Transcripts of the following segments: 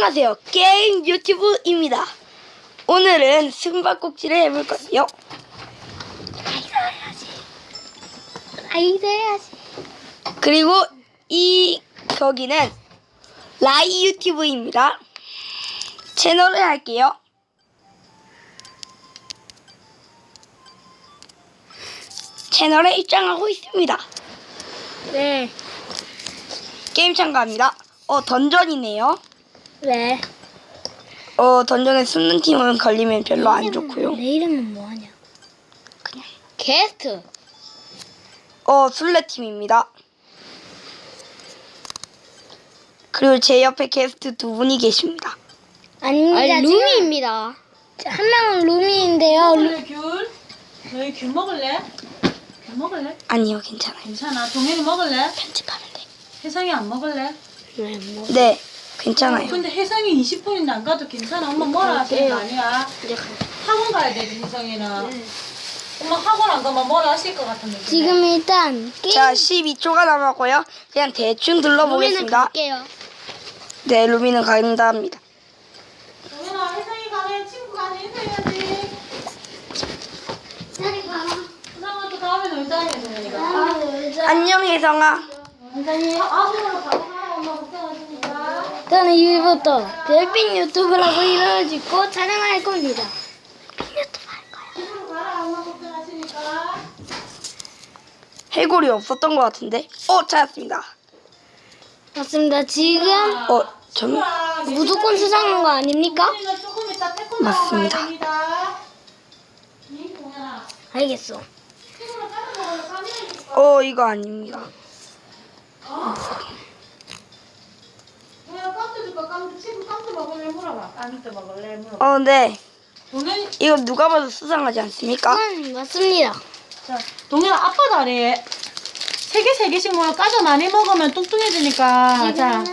안녕하세요. 게임 유튜브입니다. 오늘은 숨바꼭질을 해볼 건데요. 아이도 해야지. 그리고 이 거기는 라이 유튜브입니다. 채널을 할게요. 채널에 입장하고 있습니다. 네. 게임 참가합니다. 어 던전이네요. 왜? 어 던전에 숨는 팀은 걸리면 별로 안 좋고요. 내 이름은 뭐하냐? 그냥 게스트. 어 술래 팀입니다. 그리고 제 옆에 게스트 두 분이 계십니다. 아닙니다. 아니, 루미입니다. 한 명은 루미인데요. 루... 먹을래 귤? 너희 귤 먹을래? 귤 먹을래? 아니요 괜찮아요. 괜찮아. 동현이 먹을래? 편집하면 돼. 혜성이 안 먹을래? 네, 뭐. 네 괜찮아요. 근데 혜성이 20분인데 안 가도 괜찮아. 엄마 뭐라 하시는 거 아니야? 이제 가- 학원 가야 되지 혜성이는. 엄마 학원 안 가면 뭐라 하실 것 같은데. 지금 일단 게임 자 12초가 남았고요. 그냥 대충 루미는 둘러보겠습니다. 갈게요. 네 루미는 간다 합니다. 동현아 혜성이 가면 친구 가면 인사해야지. 혜성아 다음에 놀자 혜성이가. 안녕 혜성아. 바로 가라 엄마 걱정하시니까. 저는 이부터 별빛 유튜브라고 이름을 짓고 촬영할 겁니다. 해골이 없었던 것 같은데. 어 찾았습니다. 맞습니다. 지금 어 전. 무조건 수상한 거 아닙니까? 맞습니다. 알겠어. 어 이거 아닙니다. 동 친구 먹을래? 물어봐. 먹을래? 물어봐. 어 네. 동현이 이거 누가 봐도 수상하지 않습니까? 음, 맞습니다. 자 동현아 아빠 다리 세개 세 개씩 먹어 까져 많이 먹으면 뚱뚱해지니까 자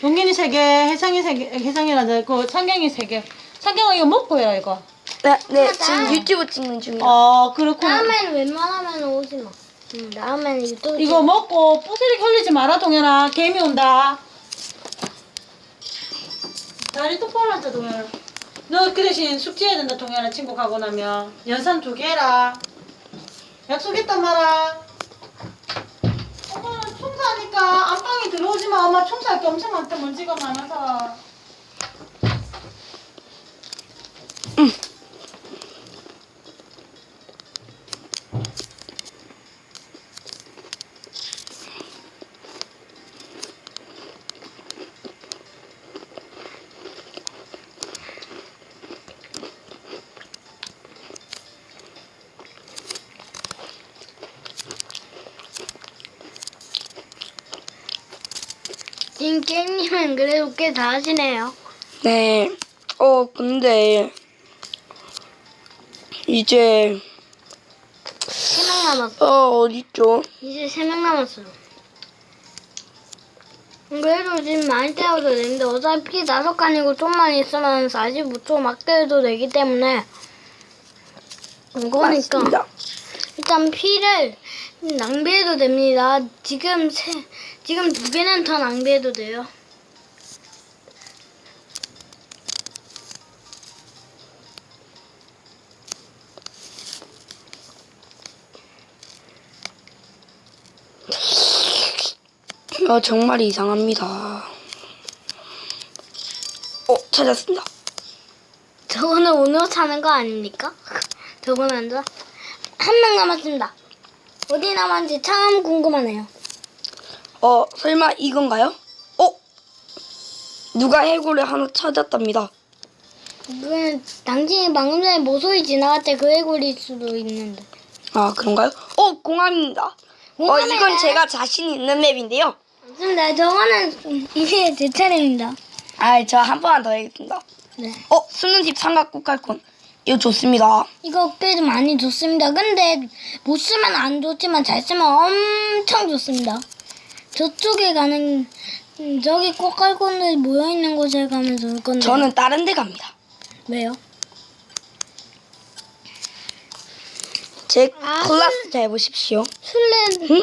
동현이 세 개, 혜성이 세 개, 혜성이라 그 창경이 세 개. 창경아 이거 먹고 해라 이거. 네, 네 지금 유튜브 찍는 중이에요. 어 그렇구나. 다음에는 웬만하면 오지 마. 응, 다음에는 유튜브 이거 먹고 뿌스리 흘리지 마라 동현아 개미 온다 다리 똑바로 앉아 동현아. 너 그 대신 숙제해야 된다 동현아. 친구 가고 나면. 연산 두 개라. 약속했단 말아. 엄마는 청소하니까 안방에 들어오지 마. 엄마 청소할 게 엄청 많다. 먼지가 많아서 지금 게임님은 그래도 꽤 잘하시네요. 네. 어, 근데 이제 세 명 남았어. 어 어딨죠? 이제 세 명 남았어요. 그래도 지금 많이 때워도 되는데 어차피 다섯 칸이고 좀만 있으면 45초 막 때려도 되기 때문에 그러니까 맞습니다. 일단 피를 낭비해도 됩니다. 지금 세, 지금 두 개는 더 낭비해도 돼요. 어 정말 이상합니다. 어 찾았습니다. 저거는 오늘 사는 거 아닙니까? 저거는 안 좋아. 한명 남았습니다. 어디 남았는지 참 궁금하네요. 어 설마 이건가요? 어 누가 해골을 하나 찾았답니다. 그건 당신이 방금 전에 모서리 지나갈 때 그 해골일 수도 있는데. 아 그런가요? 어 공항입니다. 어 공항에 이건 나- 제가 자신 있는 맵인데요. 맞습니다. 저거는 이제 제 차례입니다. 아 저 한번더 해야겠습니다. 네. 어 숨는 집 삼각국 칼콘 이거 좋습니다. 이거 꽤 많이 좋습니다. 근데 못 쓰면 안 좋지만 잘 쓰면 엄청 좋습니다. 저쪽에 가는 음, 저기 꽃갈콘들 모여 있는 곳에 가면 좋을 건데. 저는 다른 데 갑니다. 왜요? 제 아, 클라스 잘 보십시오. 술래 음?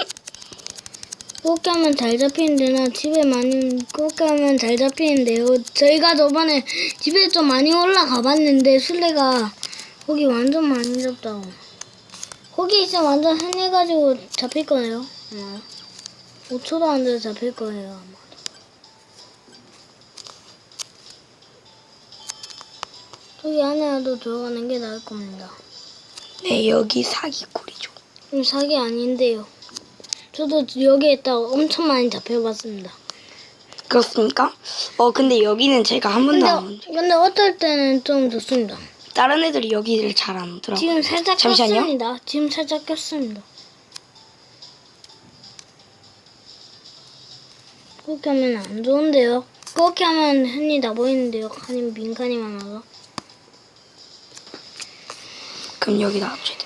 그렇게 하면 잘 잡히는데 나 집에 많이 그렇게 하면 잘 잡히는데요. 저희가 저번에 집에 좀 많이 올라가 봤는데 술래가 거기 완전 많이 잡다고. 거기 있으면 완전 흔해가지고 잡힐 거예요. 아마. 5초도 안 돼서 잡힐 거예요 아마. 저기 안에라도 들어가는 게 나을 겁니다. 네, 여기 사기꾼이죠. 음, 사기 아닌데요. 저도 여기에 있다가 엄청 많이 잡혀봤습니다. 그렇습니까? 어, 근데 여기는 제가 한 번도 안 온. 근데, 근데 어떨 때는 좀 좋습니다. 다른 애들이 여기를 잘안 오더라고요. 지금 살짝 잠시만요. 꼈습니다. 지금 살짝 꼈습니다. 그렇게 하면 안 좋은데요. 그렇게 하면 흔히 다 보이는데요. 아니면 민간이 많아서. 그럼 여기다 합쳐야 돼.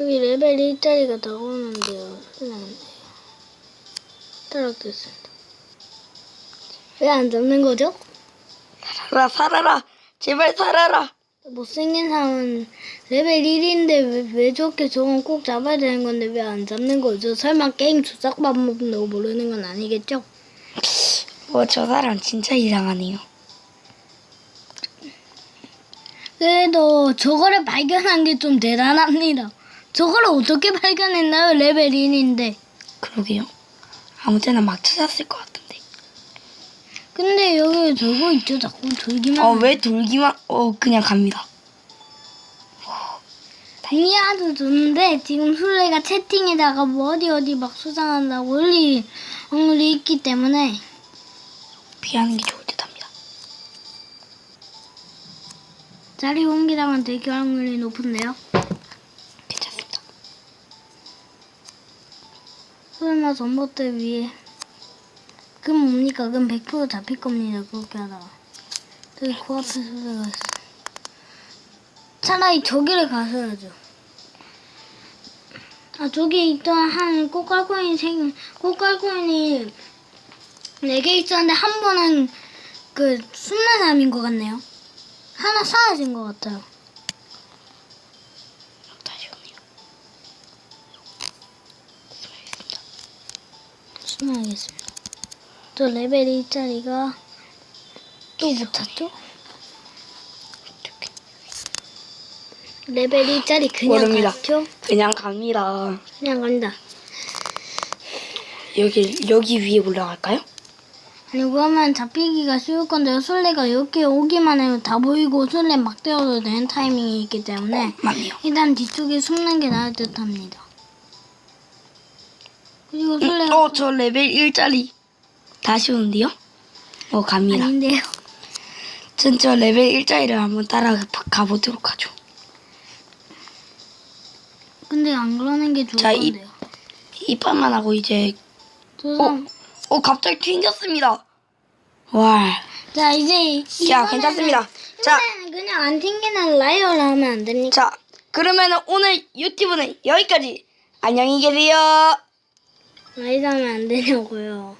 여기 레벨 1짜리가 더 오는데요. 그냥 따락됐습니다. 왜 안 잡는 거죠? 살아라, 살아라. 제발 살아라. 못생긴 사람은 레벨 1인데 왜, 왜 저렇게 저건 꼭 잡아야 되는 건데 왜 안 잡는 거죠? 설마 게임 조작밥 먹는다고 모르는 건 아니겠죠? 어, 저 사람 진짜 이상하네요. 그래도 저거를 발견한 게 좀 대단합니다. 저거를 어떻게 발견했나요? 레벨 1인데. 그러게요. 아무 때나 막 찾았을 것 같은데. 근데 여기 돌고 있죠. 자꾸 돌기만. 어, 왜 돌기만, 어, 그냥 갑니다. 다이아도 좋은데 지금 술래가 채팅에다가 뭐 어디 어디 막 수상한다고 올리 엉리 있기 때문에 피하는 게 좋을 듯 합니다. 자리 옮기다가 되게 확률이 높은데요. 괜찮습니다. 설마 전봇대 위에 금 뭡니까? 금100% 잡힐 겁니다. 그렇게 하다가 저기 코앞에 술래가 있어. 차라리 저기를 가셔야죠. 아 저기 있던 한 꽃갈코인 생 꽃갈코인이 4개 있었는데 한 번은 그 숨는 사람인 것 같네요. 하나 사라진 것 같아요. 다시 오네요. 숨어야겠습니다. 저 레벨 1짜리가 또못 찾죠? 레벨 1짜리 그냥 모릅니다. 갔죠? 그냥 갑니다. 그냥 간다. 여기, 여기 위에 올라갈까요? 아니 그러면 잡히기가 쉬울 건데요. 술래가 여기 오기만 하면 다 보이고 술래 막 때려도 되는 타이밍이 있기 때문에 맞네요. 일단 뒤쪽에 숨는 게 나을 듯 합니다. 그리고 술래가 어, 저 레벨 1짜리. 다시 오는데요? 어, 갑니다. 아닌데요. 전 저 레벨 1짜리를 한번 따라 가보도록 하죠. 근데 안 그러는 게 좋을 자, 이- 건데요. 이 판만 하고 이제, 저 사람 어, 갑자기 튕겼습니다. 와. 자 이제 자, 이번에는- 괜찮습니다. 자, 이번에는 그냥 안 튕기는 라이어를 하면 안 됩니까? 자, 그러면은 오늘 유튜브는 여기까지. 안녕히 계세요. 라이어 하면 안 되냐고요.